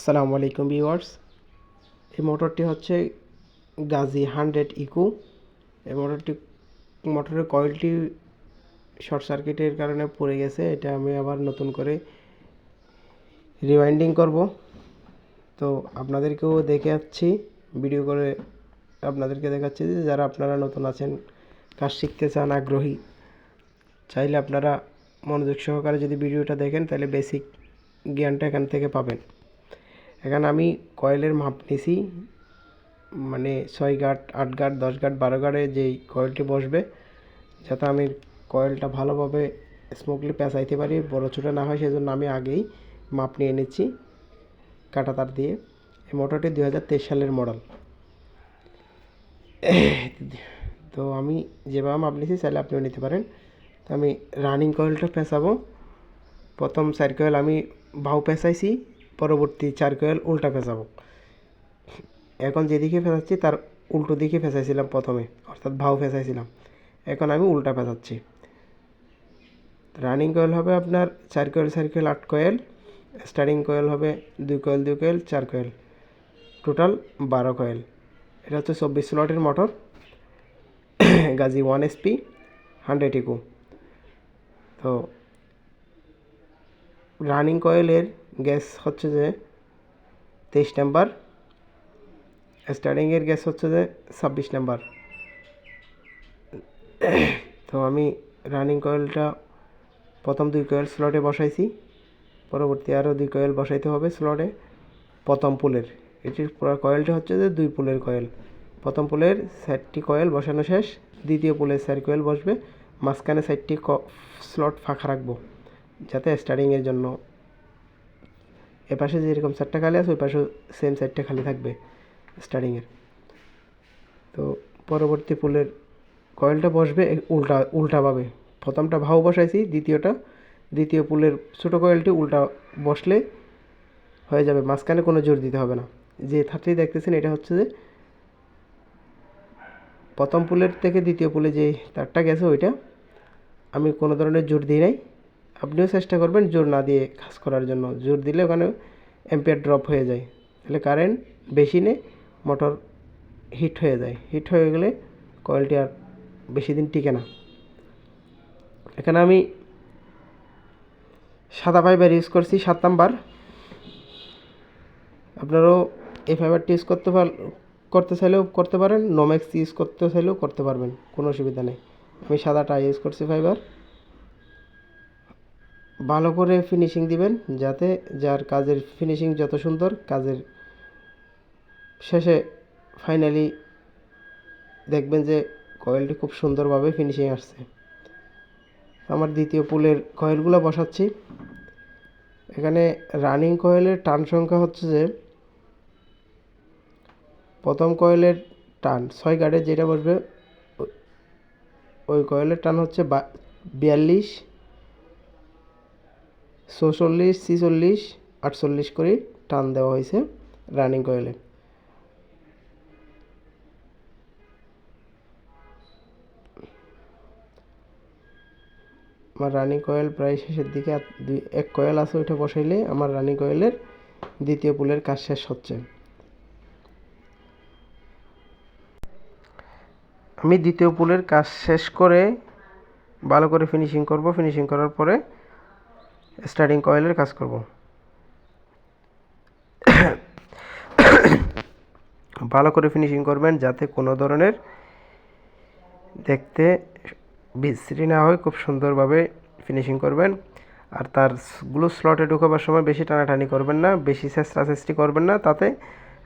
আসসালামু আলাইকুম ভিউয়ার্স। এই মোটরটি হচ্ছে গাজি হান্ড্রেড ইকো। এই মোটরটি, মোটরের কয়েলটি শর্ট সার্কিটের কারণে পড়ে গেছে। এটা আমি আবার নতুন করে রিওয়াইন্ডিং করব। তো আপনাদেরকেও দেখে যাচ্ছি ভিডিও করে আপনাদেরকে দেখাচ্ছি যে যারা আপনারা নতুন আছেন, কাজ শিখতে চান, আগ্রহী, চাইলে আপনারা মনোযোগ সহকারে যদি ভিডিওটা দেখেন, তাহলে বেসিক জ্ঞানটা এখান থেকে পাবেন। এখানে আমি কয়েলের মাপ নিছি। মানে ছয় গাঁট, আট গাঁট, দশ গাঁট, বারো গাঁটে যেই কয়েলটি বসবে, যাতে আমি কয়েলটা ভালোভাবে স্মুথলি পেঁচাইতে পারি, বড় ছোটো না হয়, সেজন্য আমি আগেই মাপ নিয়ে নিচ্ছি কাটা তার দিয়ে। এই মোটরটি দু হাজার তেইশ সালের মডেল। তো আমি যেভাবে মাপ নিয়েছি চাইলে আপনিও নিতে পারেন। তো আমি রানিং কয়েলটা পেঁচাবো। প্রথম চার কয়েল আমি বাউ পেঁচাইছি পরবর্তী চার কয়েল উল্টা ফেঁচাবো এখন যেদিকে ফেঁচাচ্ছি তার উল্টো দিকে ফেঁচাইছিলাম প্রথমে, অর্থাৎ ভাও ফেঁচাইছিলাম এখন আমি উল্টা ফেঁচাচ্ছি রানিং কয়েল হবে আপনার চার কয়েল চার কয়েল, আট কয়েল। স্টার্টিং কয়েল হবে দুই কয়েল দুই কয়েল, চার কয়েল। টোটাল বারো কয়েল। এটা হচ্ছে চব্বিশ স্লটের motor. Gazi one SP, hundred eco. তো রানিং কয়েলের গ্যাস হচ্ছে যে তেইশ নাম্বার। স্টার্টিংয়ের গ্যাস হচ্ছে যে ছাব্বিশ নাম্বার। তো আমি রানিং কয়েলটা প্রথম দুই কয়েল স্লটে বসাইছি। পরবর্তী আরও দুই কয়েল বসাইতে হবে স্লটে প্রথম পুলের। এটির পুরো কয়েলটা হচ্ছে যে দুই পুলের কয়েল। প্রথম পুলের চারটি কয়েল বসানো শেষ। দ্বিতীয় পুলের চার কয়েল বসবে। মাঝখানে চারটি স্লট ফাঁকা রাখব। যাতে স্টার্টিংয়ের জন্য। এপাশে যেরকম চারটা খালি আছে, ওই পাশেও সেম চারটা খালি থাকবে স্টার্টিংয়ের তো পরবর্তী পুলের কয়েলটা বসবে উল্টা উল্টাভাবে প্রথমটা ভাও বসাইছি, দ্বিতীয়টা, দ্বিতীয় পুলের ছোটো কয়েলটি উল্টা বসলে হয়ে যাবে, মাঝখানে কোনো জোর দিতে হবে না। যে থাকতেই দেখতেছেন, এটা হচ্ছে যে প্রথম পুলের থেকে দ্বিতীয় পুলে যে তারটা গেছে, ওইটা আমি কোনো ধরনের জোর দিই নাই। আপনিও চেষ্টা করবেন জোর না দিয়ে কাজ করার জন্য। জোর দিলে ওখানে এম্পিয়ার ড্রপ হয়ে যায়। তাহলে কারেন্ট বেশি নে মোটর হিট হয়ে যায়। হিট হয়ে গেলে কয়েলটি আর বেশি দিন টিকে না। এখানে আমি সাদা ফাইবার ইউজ করছি, সাত নাম্বার। আপনারাও এই ফাইবারটি ইউজ করতে পার, করতে চাইলেও করতে পারেন। নোম্যাক্স ইউজ করতে চাইলেও করতে পারবেন। কোনো অসুবিধা নেই। আমি সাদাটা ইউজ করছি ফাইবার ভালো করে ফিনিশিং দিবেন যাতে যার কাজের ফিনিশিং যত সুন্দর কাজের শেষে ফাইনালি দেখবেন যে কয়েলটি খুব সুন্দরভাবে ফিনিশিং আসছে। আমার দ্বিতীয় পুলের কয়েলগুলো বসাচ্ছি। এখানে রানিং কয়েলের টান সংখ্যা হচ্ছে যে প্রথম কয়েলের টান ছয় গার্ডে যেটা বসবে, ওই কয়েলের টান হচ্ছে বিয়াল্লিশ। ছচল্লিশ ছিচল্লিশ, আটচল্লিশ করে টান দেওয়া হয়েছে রানিং কয়েলে। আমার রানিং কয়েল প্রায় শেষের দিকে দুই এক কয়েল আছে ওইটা বসাইলে আমার রানিং কয়েলের দ্বিতীয় পুলের কাজ শেষ হচ্ছে। আমি দ্বিতীয় পুলের কাজ শেষ করে ভালো করে ফিনিশিং করব। ফিনিশিং করার পরে স্টার্টিং কয়েলের কাজ করব। ভালো করে ফিনিশিং করবেন যাতে কোনো ধরনের দেখতে বিশ্রী না হয়, খুব সুন্দরভাবে ফিনিশিং করবেন। আর তার গ্লু স্লটে ঢুকাবার সময় বেশি টানাটানি করবেন না, বেশি চেষ্টা চেষ্টি করবেন না, তাতে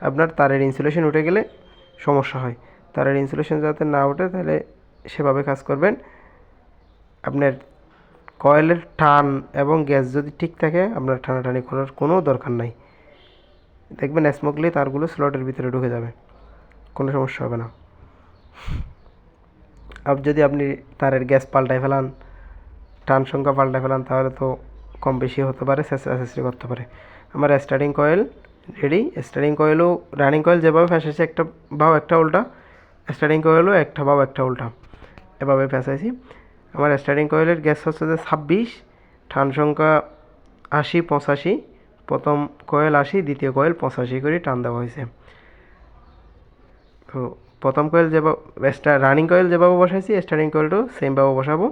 আপনার তারের ইনসুলেশন উঠে গেলে সমস্যা হয়। তারের ইনসুলেশন যাতে না ওঠে, তাহলে সেভাবে কাজ করবেন। আপনার কয়েলের টান এবং গ্যাস যদি ঠিক থাকে আপনার টানাটানি করার কোনো দরকার নাই। দেখবেন স্মোকলি তারগুলো স্লটের ভিতরে ঢুকে যাবে। কোনো সমস্যা হবে না। আর যদি আপনি তারের গ্যাস পাল্টায় ফেলান, টান সংখ্যা পাল্টায় ফেলান, তাহলে তো কম বেশি হতে পারে চেষ্টা করতে পারে। আমার স্টার্টিং কয়েল রেডি স্টার্টিং কয়েলও রানিং কয়েল যেভাবে ফেসেছে একটা বাও একটা উল্টা স্টার্টিং কয়েলও একটা বাও একটা উল্টা। এভাবে ফেসাইছি। আমার স্টার্টিং কয়েলের গ্যাস হচ্ছে যে ছাব্বিশ টান সংখ্যা আশি, পঁচাশি। প্রথম কয়েল আশি, দ্বিতীয় কয়েল পঁচাশি করে টান দেওয়া হয়েছে। তো প্রথম কয়েল যেভাবে রানিং কয়েল যেভাবে বসাইছি স্টার্টিং কয়েলটাও সেমভাবে বসাবো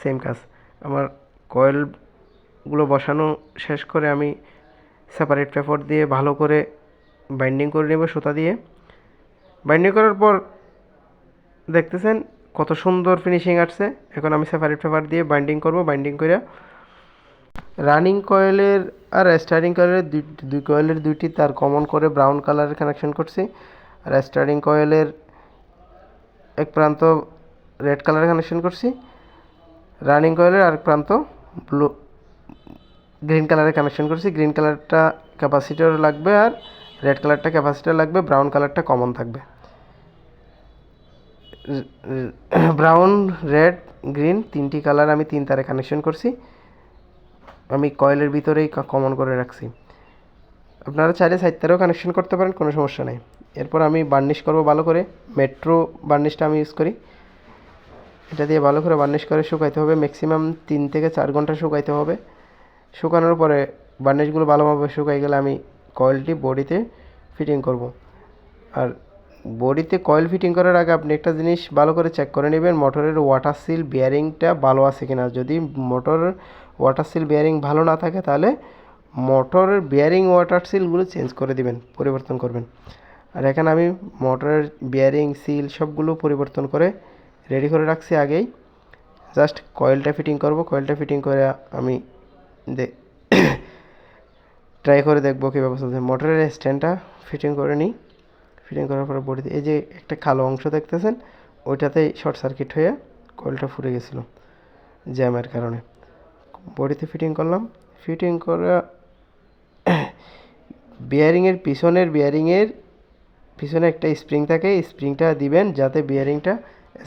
সেম কাজ। আমার কয়েলগুলো বসানো শেষ করে আমি সেপারেট পেপার দিয়ে ভালো করে বাইন্ডিং করে নেব সুতা দিয়ে। বাইন্ডিং করার পর দেখতেছেন কত সুন্দর ফিনিশিং আসছে। এখন আমি সেপারেট পেপার দিয়ে বাইন্ডিং করব বাইন্ডিং করে রানিং কয়েলের আর স্টার্টিং কয়েলের দুই কয়েলের দুইটি তার কমন করে ব্রাউন কালারের কানেকশন করছি। আর স্টার্টিং কয়েলের এক প্রান্ত রেড কালারের কানেকশন করছি। রানিং কয়েলের আরেক প্রান্ত ব্লু গ্রিন কালারের কানেকশন করছি। গ্রিন কালারটা ক্যাপাসিটার লাগবে আর রেড কালারটা ক্যাপাসিটার লাগবে ব্রাউন কালারটা কমন থাকবে। ব্রাউন রেড গ্রিন তিনটি কালার আমি তিন তারে কানেকশন করছি। আমি কয়েলের ভিতরেই কমন করে রাখছি। আপনারা চাইলে সাইড তারেও কানেকশন করতে পারেন, কোনো সমস্যা নেই। এরপর আমি বার্নিশ করব ভালো করে। মেট্রো বার্নিশটা আমি ইউজ করি। এটা দিয়ে ভালো করে বার্নিশ করে শুকাইতে হবে। ম্যাক্সিমাম তিন থেকে চার ঘণ্টা শুকাইতে হবে। শুকানোর পরে বার্নিশগুলো ভালোভাবে শুকাই গেলে আমি কয়েলটি বডিতে ফিটিং করব। আর বডিতে কয়েল ফিটিং করার আগে আপনি একটা জিনিস ভালো করে চেক করে নেবেন মোটরের ওয়াটার সিল বিয়ারিংটা ভালো আছে কিনা। যদি মোটর ওয়াটার সিল বিয়ারিং ভালো না থাকে, তাহলে মোটরের বিয়ারিং ওয়াটার সিলগুলো চেঞ্জ করে দিবেন, পরিবর্তন করবেন। আর এখানে আমি মোটরের বিয়ারিং সিল সবগুলো পরিবর্তন করে রেডি করে রাখছি আগেই। জাস্ট কয়েলটা ফিটিং করব কয়েলটা ফিটিং করে আমি ট্রাই করে দেখব কীভাবে চলছে। মোটরের স্ট্যান্ডটা ফিটিং করে নিই। ফিটিং করার পরে বডিতে এই যে একটা কালো অংশ দেখতেছেন, ওইটাতেই শর্ট সার্কিট হয়ে কয়েলটা ফুরে গেছিল জ্যামের কারণে। বডিতে ফিটিং করলাম। ফিটিং করা বিয়ারিংয়ের পিছনের বিয়ারিংয়ের পিছনে একটা স্প্রিং থাকে স্প্রিংটা দিবেন যাতে বিয়ারিংটা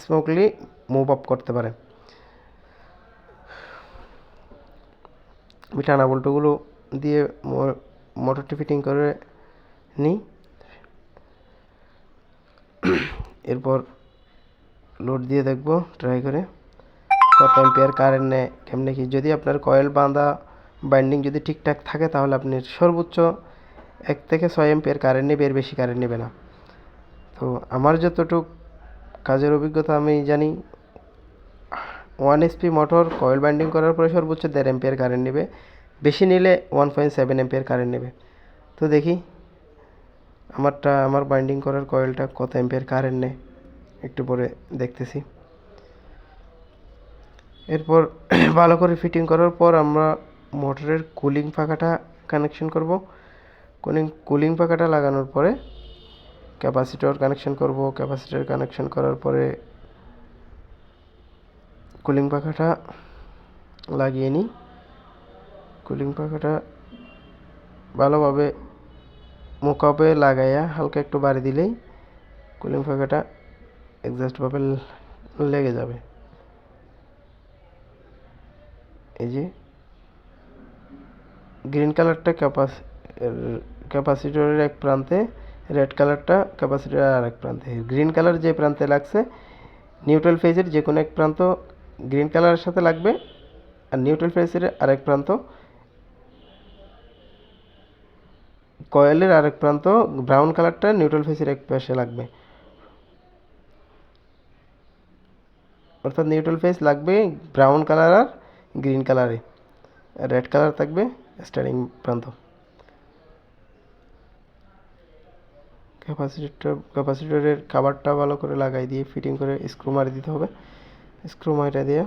স্মুথলি মুভ আপ করতে পারে। আমি টানা বল্টুগুলো দিয়ে মোটরটি ফিটিং করে নিই। এরপর লোড দিয়ে দেখব ট্রাই করে। কত এম্পিয়ার কারেন্ট নেয়, কেমনে কি? যদি আপনার কয়েল বাঁধা বাইন্ডিং যদি ঠিকঠাক থাকে, তাহলে আপনি সর্বোচ্চ এক থেকে ছয় এম্পিয়ার কারেন্ট নেবে, এর বেশি কারেন্ট নেবে না। তো আমার যতটুক কাজের অভিজ্ঞতা আমি জানি one SP motor coil binding করার পরে সর্বোচ্চ দেড় এম্পিয়ার কারেন্ট নেবে। বেশি নিলে one point seven ampere current নেবে। তো দেখি আমারটা, আমার বাইন্ডিং করার কয়েলটা কত এম্পিয়ার কারেন্ট নেয়? একটু পরে দেখতেছি। এরপর ভালো করে ফিটিং করার পর আমরা মোটরের কুলিং পাখাটা কানেকশন করব। কুলিং কুলিং পাখাটা লাগানোর পরে ক্যাপাসিটর কানেকশন করব। ক্যাপাসিটর কানেকশন করার পরে কুলিং পাখাটা লাগিয়ে নিই। কুলিং পাখাটা ভালোভাবে মোকাপে লাগাইয়া হালকা একটু বাড়ি দিলেই কুলিং পাখাটা এক্সাস্টভাবে লেগে যাবে। এই যে গ্রিন কালারটা ক্যাপাস ক্যাপাসিটরের এক প্রান্তে রেড কালারটা ক্যাপাসিটরের আর এক প্রান্তে। গ্রিন কালার যে প্রান্তে লাগছে নিউট্রাল ফেজের যে কোনো এক প্রান্ত গ্রিন কালারের সাথে লাগবে আর নিউট্রাল ফেজের আরেক প্রান্ত কয়েলের আরেক প্রান্ত ব্রাউন কালারটা নিউট্রাল ফেসের এক পাশে লাগবে। অর্থাৎ নিউট্রাল ফেস লাগবে ব্রাউন কালার আর গ্রিন কালারে রেড কালার থাকবে স্টার্টিং প্রান্ত। ক্যাপাসিটর ক্যাপাসিটরের কাভারটা ভালো করে লাগাই দিয়ে ফিটিং করে স্ক্রু মারি দিতে হবে। স্ক্রু মারিটা দিয়ে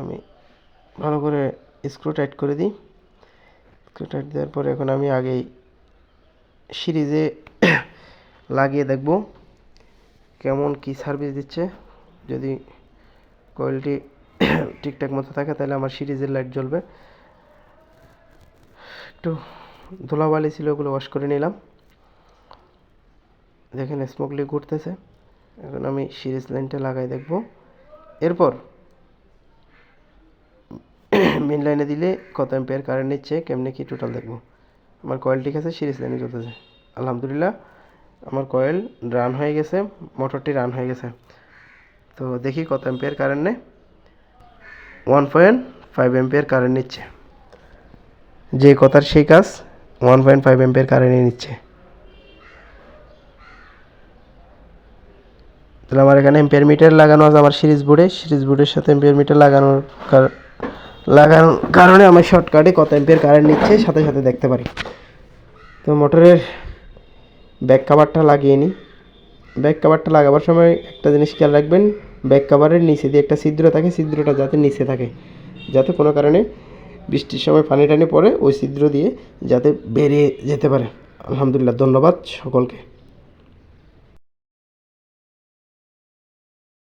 আমি ভালো করে স্ক্রু টাইট করে দিই। স্ক্রু টাইট দেওয়ার পরে এখন আমি আগেই সিরিজে লাগিয়ে দেখব কেমন কি সার্ভিস দিচ্ছে। যদি কয়েলটি ঠিকঠাক মতো থাকে তাহলে আমার সিরিজের লাইট জ্বলবে। একটু ধুলাবালি ছিল ওগুলো ওয়াশ করে নিলাম। দেখেন স্মোকলি ঘুরতেছে। এখন আমি সিরিজ লাইনটা লাগাই দেখব। এরপর মেন লাইনে দিলে কত এম্পিয়ার কারেন্ট নিচ্ছে, কেমনে কি টোটাল দেখব? আমার কয়েল ঠিক আছে, সিরিজ লাইনে চলতেছে। আলহামদুলিল্লাহ, আমার কয়েল রান হয়ে গেছে মোটরটি রান হয়ে গেছে। তো দেখি কত এম্পিয়ার কারেন্ট নেয়। One point five ampere current নিচ্ছে। যে কথার সেই কাজ one point five ampere current নিচ্ছে। তাহলে আমার এখানে এম্পিয়ার মিটার লাগানো আছে, আমার সিরিজ বোর্ডে সিরিজ বোর্ডের সাথে এম্পিয়ার মিটার লাগানোর লাগানোর কারণে আমার শর্টকাটে কত এম্পিয়ার কারেন্ট নিচ্ছে, সাথে সাথে দেখতে পারি। তো মোটরের ব্যাক কাভারটা লাগিয়ে নিই। ব্যাক কাভারটা লাগাবার সময় একটা জিনিস খেয়াল রাখবেন ব্যাক কাভারের নিচে দিয়ে একটা ছিদ্র থাকে, ছিদ্রটা যাতে নিচে থাকে, যাতে কোনো কারণে বৃষ্টির সময় পানি টানি পড়ে, ওই ছিদ্র দিয়ে যাতে বেরিয়ে যেতে পারে। আলহামদুলিল্লাহ, ধন্যবাদ সকলকে।